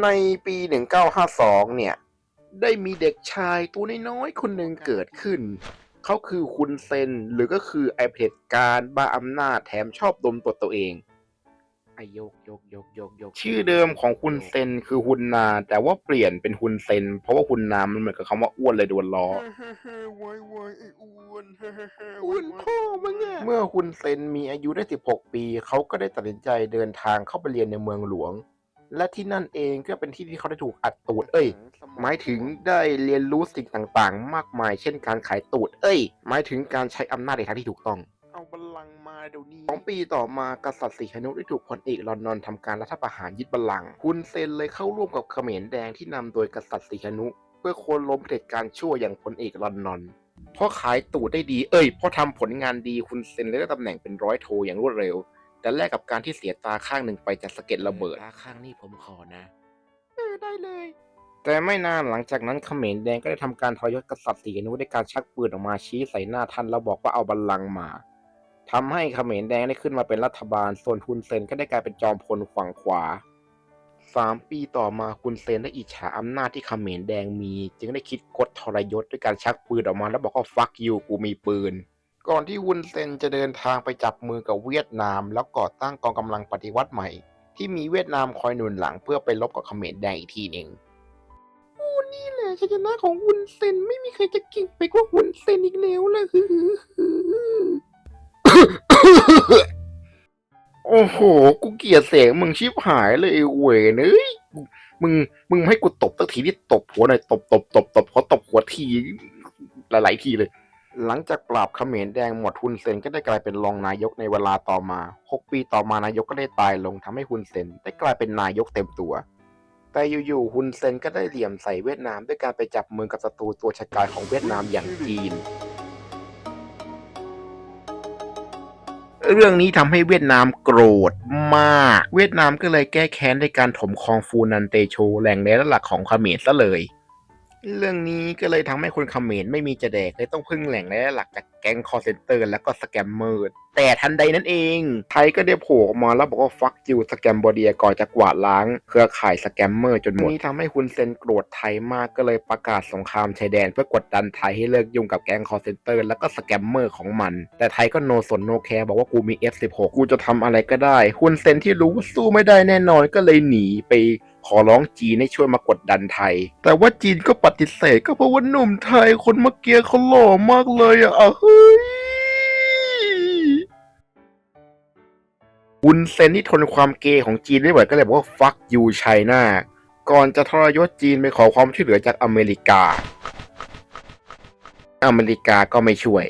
ในปี 1952 เนี่ย ได้มีเด็กชายตัวน้อยๆ คนหนึ่งเกิดขึ้น เขาคือคุณเซน หรือก็คือไอเผด็จการบ้าอำนาจแถมชอบดมตัวตัวเองไอยกยกยกยกยกชื่อเดิมของคุณเซนคือฮุนนา แต่ว่าเปลี่ยนเป็นฮุนเซน เพราะว่าฮุนนามันเหมือนกับคำว่าอ้วนเลยโดนล้อวายวายไอ้อ้วนอ้วนพ่อมึงอะเมื่อคุณเซนมีอายุได้ 16 ปี เขาก็ได้ตัดสินใจเดินทางเข้าไปเรียนในเมืองหลวง และที่นั่นเองก็เป็นที่ที่เขาได้ถูกอัดตูด เอ้ย หมายถึงได้เรียนรู้สิ่งต่างๆ มากมาย เช่นการขายตูด เอ้ย หมายถึงการใช้อำนาจในทางที่ถูกต้อง เอาบัลลังก์มาเดี๋ยวนี้สองปีต่อมากษัตริย์สีหนุได้ถูกพลเอกลอนนอนทำการรัฐประหารยึดบัลลังก์คุณเซนเลยเข้าร่วมกับเขมรแดงที่นำโดยกษัตริย์สีหนุเพื่อโค่นล้มเผด็จการชั่วอย่างพลเอกลอนนอนเพราะขายตูดได้ดี เอ้ยเพราะทำผลงานดีคุณเซนเลยได้ตำแหน่งเป็นร้อยโทอย่างรวดเร็ว แต่แลกกับการที่เสียตาข้างหนึ่งไปจากสะเก็ดระเบิด ตาข้างนี่ผมขอนะ เออได้เลย แต่ไม่นานหลังจากนั้นเขมรแดงก็ได้ทำการทรยศกษัตริย์สีหนุด้วยการชักปืนออกมาชี้ใส่หน้าท่านแล้วบอกว่าเอาบัลลังก์มาทำให้เขมรแดงได้ขึ้นมาเป็นรัฐบาล ส่วนฮุนเซนก็ได้กลายเป็นจอมพลฝั่งขวาสามปีต่อมาคุณเซนได้อิจฉาอำนาจที่เขมรแดงมี จึงได้คิดกดทรยศด้วยการชักปืนออกมาแล้วบอกว่าฟักยูกูมีปืน ก่อนที่ฮุนเซนจะเดินทางไปจับมือกับเวียดนาม แล้วก่อตั้งกองกำลังปฏิวัติใหม่ ที่มีเวียดนามคอยหนุนหลังเพื่อไปลบกับเขมรแดงอีกทีหนึ่งนี่แหละชัยชนะของวุนเซนไม่มีใครจะเก่งไปกว่าวุนเซนอีกแล้วล่ะฮือโอ้โห กูเกลียดเสียงมึงชิบหายเลยไอ้เวยเอ้ยมึง มึงให้กูตบตั้งทีนี่ตบหัวหน่อย ตบตบตบตบขอตบหัวที หลายๆทีเลย หลังจากปราบเขมรแดงหมดฮุนเซนก็ได้กลายเป็นรองนายกในเวลาต่อมา 6 ปีต่อมานายกก็ได้ตายลงทำให้ฮุนเซนได้กลายเป็นนายกเต็มตัว แต่อยู่ๆฮุนเซนก็ได้เหลี่ยมใส่เวียดนามด้วยการไปจับมือกับศัตรูตัวฉกาจของเวียดนามอย่างจีน เรื่องนี้ทำให้เวียดนามโกรธมาก เวียดนามก็เลยแก้แค้นด้วยการถมคลองฟูนันเตโชแหล่งแร่หลักของเขมรซะเลย เรื่องนี้ก็เลยทำให้คนเขมรไม่มีจะแดกเลยต้องพึ่งแหล่งแร่หลักจากแก๊งคอร์เซนเตอร์และก็สแกมเมอร์แต่ทันใดนั้นเอง ไทยก็ได้โผล่ออกมาแล้วบอกว่าฟักยูสแกมบอเดียก่อนจะกวาดล้าง เครือข่ายสแกมเมอร์จนหมดนี้ทำให้คุณเซนโกรธไทยมากก็เลยประกาศสงครามชายแดนเพื่อกดดันไทยให้เลิกยุ่งกับแก๊งคอร์เซนเตอร์และก็สแกมเมอร์ของมัน แต่ไทยก็โนสนโนแคร์บอกว่ากูมี F16 กูจะทำอะไรก็ได้ คุณเซนที่รู้ว่าสู้ไม่ได้แน่นอนก็เลยหนีไป ขอร้องจีนให้ช่วยมากดดันไทย แต่ว่าจีนก็ปฏิเสธก็เพราะว่าหนุ่มไทยคนเมื่อกี้เขาหล่อมากเลยอะอะเฮ้ยวุนเซนที่ทนความเกย์ของจีนไม่ไหวก็เลยบอกว่า fuck you China ก่อนจะทรยศจีนไปขอความช่วยเหลือจากอเมริกา อเมริกาก็ไม่ช่วย